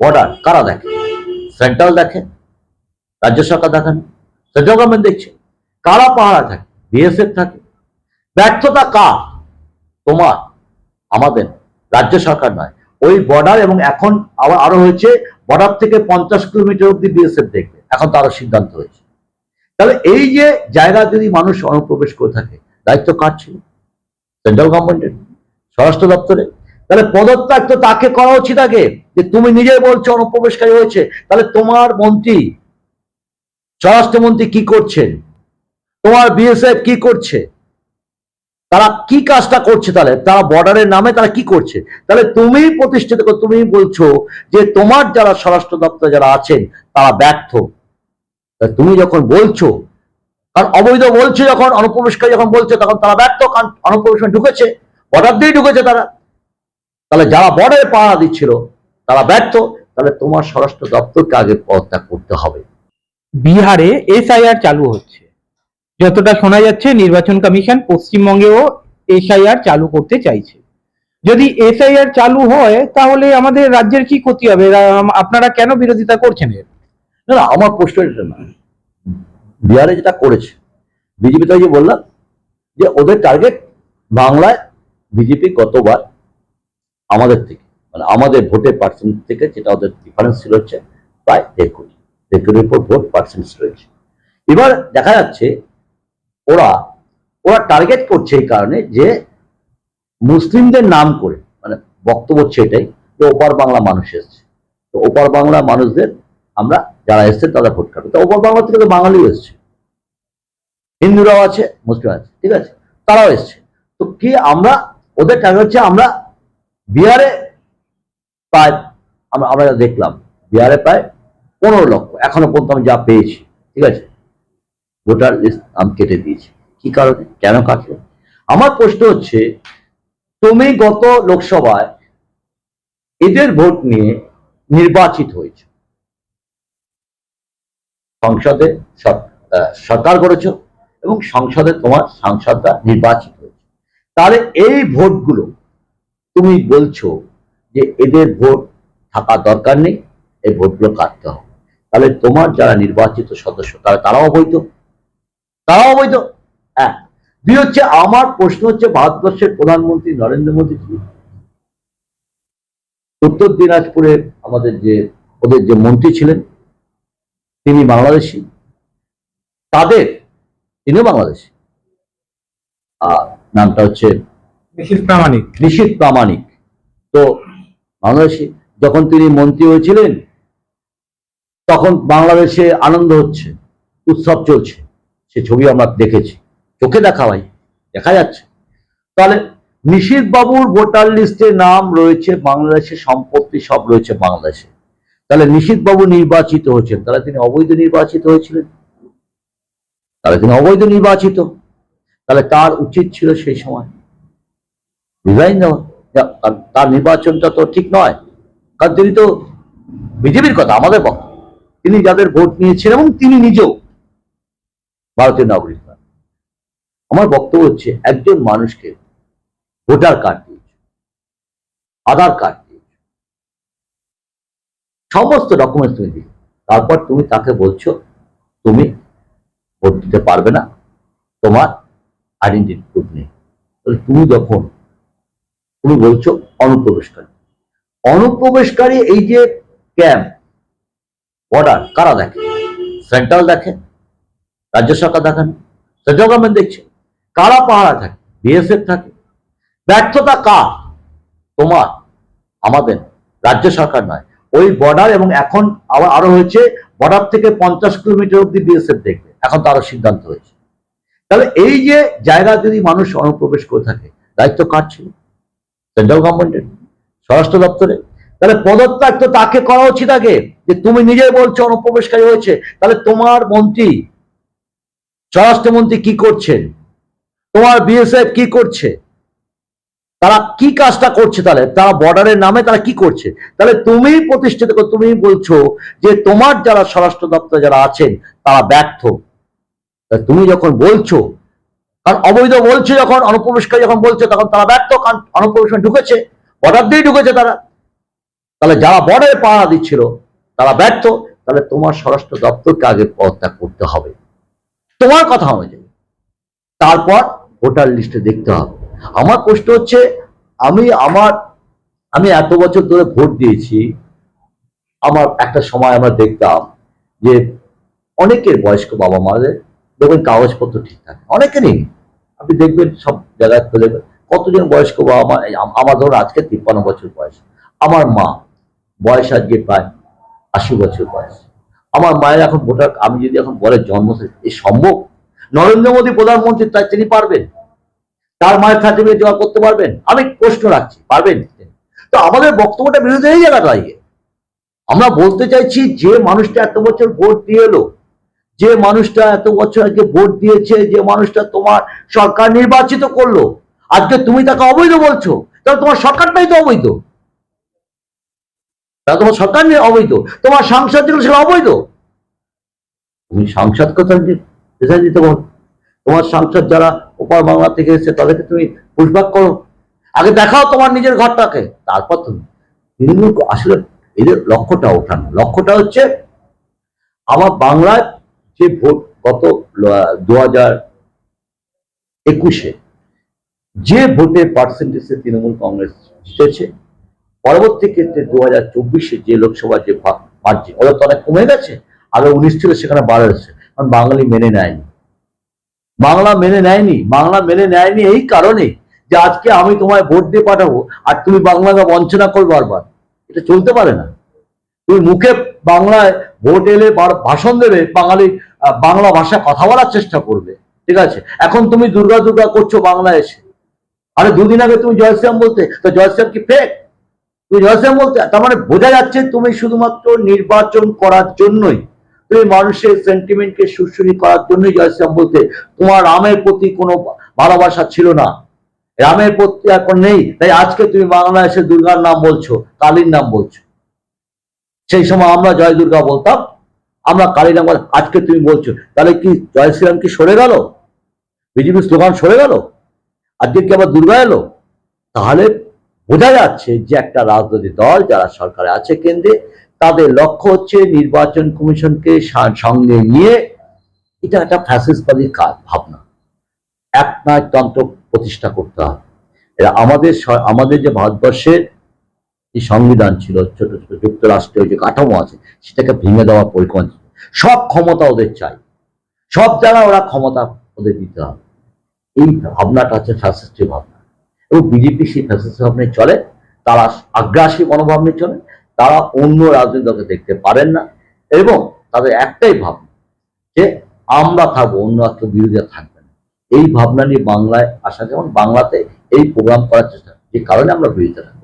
Border কারা দেখে? Central দেখে, রাজ্য সরকার দেখেন সেন্ট্রাল গভর্নমেন্ট দেখছে। কারা পাহারা থাকে? বিএসএফ থাকে। ব্যর্থতা কার? তোমার, আমাদের, রাজ্য সরকার নয়। ওই বর্ডার এবং এখন আবার আরও হয়েছে বর্ডার থেকে পঞ্চাশ কিলোমিটার অব্দি বিএসএফ দেখবে। এখন তারও সিদ্ধান্ত হয়েছে। তাহলে এই যে জায়গা যদি মানুষ অনুপ্রবেশ করে থাকে, দায়িত্ব কার ছিল? সেন্ট্রাল গভর্নমেন্টের স্বরাষ্ট্র দপ্তরে তাহলে পদত্যাগ তো তাকে করা উচিত আগে, যে তুমি নিজে বলছো অনুপ্রবেশকারী হয়েছে, তাহলে তোমার মন্ত্রী, স্বরাষ্ট্রমন্ত্রী কি করছেন? তোমার বিএসএফ কি করছে? তারা কি কাজটা করছে তাহলে? তারা বর্ডারের নামে তারা কি করছে? তাহলে তুমি প্রতিষ্ঠিত তুমি বলছো যে তোমার যারা স্বরাষ্ট্র দপ্তরে যারা আছেন, তারা ব্যর্থ। তুমি যখন বলছো, কারণ অবৈধ বলছে যখন, অনুপ্রবেশকারী যখন বলছে, তখন তারা ব্যর্থ, কারণ অনুপ্রবেশন ঢুকেছে, বর্ডার দিয়ে ঢুকেছে তারা। তাহলে যারা বর্ডারে পাহারা দিচ্ছিল তারা ব্যর্থ। তাহলে তোমার স্বরাষ্ট্র দপ্তরকে আগে পদত্যাগ করতে হবে। বিহারে এসআইআর চালু হচ্ছে। যতটা শোনা যাচ্ছে নির্বাচন কমিশন পশ্চিমবঙ্গেও এসআইআর চালু করতে চাইছে। যদি এসআইআর চালু হয় তাহলে আমাদের রাজ্যের কি ক্ষতি হবে? আপনারা কেন বিরোধিতা করছেন এর? না না আমার প্রশ্ন এটা না। বিহারে যেটা করেছে বিজেপি তো যে বললাম যে ওদের টার্গেট বাংলায় বিজেপি গতবার আমাদের থেকে মানে আমাদের ভোটের পার্সেন্ট থেকে যেটা ওদের ডিফারেন্স ছিল হচ্ছে প্রায় দেড় কোটি, দেড় কোটির উপর ভোট পার্সেন্ট রয়েছে। এবার দেখা যাচ্ছে ওরা ওরা টার্গেট করছে এই কারণে যে মুসলিমদের নাম করে মানে বক্তব্য হচ্ছে এটাই যে ওপার বাংলা মানুষ এসছে। তো ওপার বাংলা মানুষদের আমরা যারা এসছে তারা ভোট কাটবে। তো ওপার বাংলা থেকে তো বাঙালিও এসছে। হিন্দুরাও আছে মুসলিম আছে, ঠিক আছে? তারাও এসছে। তো কি আমরা, ওদের টার্গেট হচ্ছে আমরা বিহারে প্রায় আমরা যা দেখলাম, বিহারে প্রায় পনেরো লক্ষ। এখনও পর্যন্ত আমি যা পেয়েছি, ঠিক আছে? ভোটার লিস্ট আমি কেটে দিয়েছি। কি কারণে? কেন কাটলো? আমার প্রশ্ন হচ্ছে, তুমি গত লোকসভায় এদের ভোট নিয়ে নির্বাচিত হয়েছ। সংসদে সরকার করেছ এবং সংসদে তোমার সাংসদরা নির্বাচিত হয়েছে। তাহলে এই ভোটগুলো তুমি বলছো যে এদের ভোট থাকা দরকার নেই, এই ভোটগুলো কাটতে হবে। তাহলে তোমার যারা নির্বাচিত সদস্য তারা তারাও অবৈধ? তারাও অবৈধ? এক দুই হচ্ছে, আমার প্রশ্ন হচ্ছে, ভারতবর্ষের প্রধানমন্ত্রী নরেন্দ্র মোদী উত্তর দিনাজপুরে আমাদের যে, ওদের যে মন্ত্রী ছিলেন, তিনি বাংলাদেশি। তাদের, তিনিও বাংলাদেশি। আর নামটা হচ্ছে নিখিল প্রামাণিক। নিশীত প্রামাণিক। তো বাংলাদেশি যখন তিনি মন্ত্রী হয়েছিলেন, তখন বাংলাদেশে আনন্দ হচ্ছে, উৎসব চলছে। সে ছবি আমরা দেখেছি। চোখে দেখা ভাই দেখা যাচ্ছে। তাহলে নিশীত বাবুর ভোটার লিস্টে নাম রয়েছে, বাংলাদেশে সম্পত্তি সব রয়েছে বাংলাদেশে। তাহলে নিশীত বাবু নির্বাচিত হয়েছেন, তাহলে তিনি অবৈধ নির্বাচিত হয়েছিলেন? তাহলে তিনি অবৈধ নির্বাচিত। তাহলে তার উচিত ছিল সেই সময় রিজাইন দেওয়া তার- নির্বাচনটা তো ঠিক নয়। কারণ তিনি তো বিজেপির কথা, আমাদের পক্ষ তিনি যাদের ভোট নিয়েছেন এবং তিনি নিজেও ভারতীয় নাগরিক নন। আমার বক্তব্য হচ্ছে, একজন মানুষকে ভোটার কার্ড দিয়েছে, আধার কার্ড দিয়েছে, সমস্ত ডকুমেন্টস তুমি দিয়েছ। তারপর তুমি তাকে বলছো, তুমি ভোট দিতে পারবে না। তোমার আইডেন্টি প্রুফ নেই। তুমি যখন তুমি বলছো অনুপ্রবেশকারী। অনুপ্রবেশকারী এই যে ক্যাম্প, বর্ডার, কারা দেখে? সেন্ট্রাল দেখে, রাজ্য সরকার দেখেন সেন্ট্রাল গভর্নমেন্ট দেখছে। কারা পাহারা থাকে? বিএসএফ থাকে। ব্যর্থতা কার? তোমার, আমাদের, রাজ্য সরকার নয়। ওই বর্ডার এবং এখন আবার আরও হয়েছে, বর্ডার থেকে পঞ্চাশ কিলোমিটার অব্দি বিএসএফ দেখবে। এখন তারও সিদ্ধান্ত হয়েছে। তাহলে এই যে জায়গা যদি মানুষ অনুপ্রবেশ করে থাকে, দায়িত্ব কার ছিল? সেন্ট্রাল গভর্নমেন্টের, স্বরাষ্ট্র দপ্তরে। তাহলে পদত্যাগ তো তাকে করা উচিত আগে, যে তুমি নিজে বলছো অনুপ্রবেশকারী হয়েছে, তাহলে তোমার মন্ত্রী, স্বরাষ্ট্রমন্ত্রী কি করছেন? তোমার বিএসএফ কি করছে? তারা কি কাজটা করছে তাহলে? তারা বর্ডারের নামে তারা কি করছে? তাহলে তুমি প্রতিষ্ঠিত তুমি বলছো যে তোমার যারা স্বরাষ্ট্র দপ্তরে যারা আছেন, তারা ব্যর্থ। তুমি যখন বলছো কারণ অবৈধ বলছে যখন, অনুপ্রবেশকারী যখন বলছে, তখন তারা ব্যর্থ, কারণ অনুপ্রবেশন ঢুকেছে বর্ডার দিয়ে ঢুকেছে তারা। তাহলে যারা বর্ডারে পাহারা দিচ্ছিল, তারা ব্যর্থ। তাহলে তোমার স্বরাষ্ট্র দপ্তরকে আগে পদত্যাগ করতে হবে। তোমার কথা অনুযায়ী। তারপর ভোটার লিস্টে দেখতে হবে। আমার প্রশ্ন হচ্ছে, আমি আমার, আমি এত বছর ধরে ভোট দিয়েছি, আমার একটা সময় আমরা দেখতাম যে অনেকের বয়স্ক বাবা মাদের দেখবেন কাগজপত্র ঠিক থাকে, অনেকেরই আপনি দেখবেন সব জায়গায় দেখবেন কতজন বয়স্ক বাবা মা আমার ধরুন আজকে তিপ্পান্ন বছর বয়স। আমার মা বয়স আজকে প্রায় আশি বছর বয়স। আমার মায়ের এখন ভোটার, আমি যদি এখন বলে জন্ম এই সম্ভব? নরেন্দ্র মোদী প্রধানমন্ত্রী তাই তিনি পারবেন? তার মায়ের সার্টিফিকেট জমা করতে পারবেন? আমি প্রশ্ন রাখছি, পারবেন? তো আমাদের বক্তব্যটা বিরোধী এই জায়গাটা আমরা বলতে চাইছি যে মানুষটা এত বছর ভোট দিয়ে এলো যে মানুষটা এত বছর আগে ভোট দিয়েছে, যে মানুষটা তোমার সরকার নির্বাচিত করল, আজকে তুমি তাকে অবৈধ বলছো, তাহলে তোমার সরকারটাই তো অবৈধ। তাহলে তোমার সরকার নিয়ে অবৈধ, তোমার সাংসদ যেগুলো সেটা অবৈধ। তুমি সাংসদ কথা রেজাল্ট দিতে বল? তোমার সাংসদ যারা ওপার বাংলা থেকে এসেছে, তাদেরকে তুমি পুষবাক করো। আগে দেখাও তোমার নিজের ঘরটাকে, তারপর তুমি। তৃণমূল আসলে এদের লক্ষ্যটা ওঠানো। লক্ষ্যটা হচ্ছে, আমার বাংলায় যে ভোট গত দু হাজার একুশে যে ভোটের পার্সেন্টেজে তৃণমূল কংগ্রেস জিতেছে পরবর্তী ক্ষেত্রে দু হাজার চব্বিশে যে লোকসভা যে মার্জিন ওদের তো অনেক কমে গেছে আরও উনিশ ছিল সেখানে বাড়ছে কারণ বাঙালি মেনে নেয়নি। বাংলা মেনে নেয়নি বাংলা মেনে নেয়নি এই কারণে যে আজকে আমি তোমায় ভোট দিয়ে পাঠাবো আর তুমি বাংলাকে বঞ্চনা করবে বারবার। এটা চলতে পারে না। তুমি মুখে বাংলায় ভোট এলে বার- ভাষণ দেবে বাঙালি আহ, বাংলা ভাষা কথা বলার চেষ্টা করবে। ঠিক আছে? এখন তুমি দুর্গা দুর্গা করছ বাংলা এসে আরে দুদিন আগে তুমি জয়শ্যাম বলতে, তো জয়শ্যাম কি ফেক তুমি জয়শ্যাম বলতে, তার মানে বোঝা যাচ্ছে তুমি শুধুমাত্র নির্বাচন করার জন্যই, তুমি মানুষের সেন্টিমেন্টকে সুশ্রী করার জন্যই জয়শ্যাম বলতে, তোমার রামের প্রতি কোনো ভালোবাসা ছিল না। রামের প্রতি এখন নেই, তাই আজকে তুমি বাংলা এসে দুর্গার নাম বলছো, কালীর নাম বলছো। সেই সময় আমরা জয় দুর্গা বলতাম আমরা কালী নাম আজকে তুমি বলছো, তাহলে কি জয় শ্রীরাম কি সরে গেল? বিজেপি স্লোগান সরে গেল? আজকে কি আবার দুর্গা এলো? তাহলে বোঝা যাচ্ছে যে একটা রাজনৈতিক দল যারা সরকারে আছে কেন্দ্রে, তাদের লক্ষ্য হচ্ছে নির্বাচন কমিশনকে সঙ্গে নিয়ে এটা একটা ফ্যাসিসবাদী কাজ, ভাবনা। এক তন্ত্র প্রতিষ্ঠা করতে হবে। আমাদের আমাদের যে ভারতবর্ষের যে সংবিধান ছিল, ছোট ছোট যুক্তরাষ্ট্রের যে কাঠামো আছে, সেটাকে ভেঙে দেওয়ার পরিকল্পনা। সব ক্ষমতা ওদের চাই। সব জায়গায় ওরা ক্ষমতা ওদের দিতে হবে। এই ভাবনাটা হচ্ছে ফ্যাসিস্ট ভাবনা। এবং বিজেপি সেই ফ্যাসিস্ট ভাবনায় চলে, তারা আগ্রাসী মনোভাব নিয়ে চলে, তারা অন্য রাজনৈতিক দেখতে পারেন না, এবং তাদের একটাই ভাবনা যে আমরা থাকব, অন্য একটা বিরোধীরা থাকবে না। এই ভাবনা নিয়ে বাংলায় আসা যেমন বাংলাতে এই প্রোগ্রাম করার চেষ্টা, যে কারণে আমরা বিরোধিতা থাকব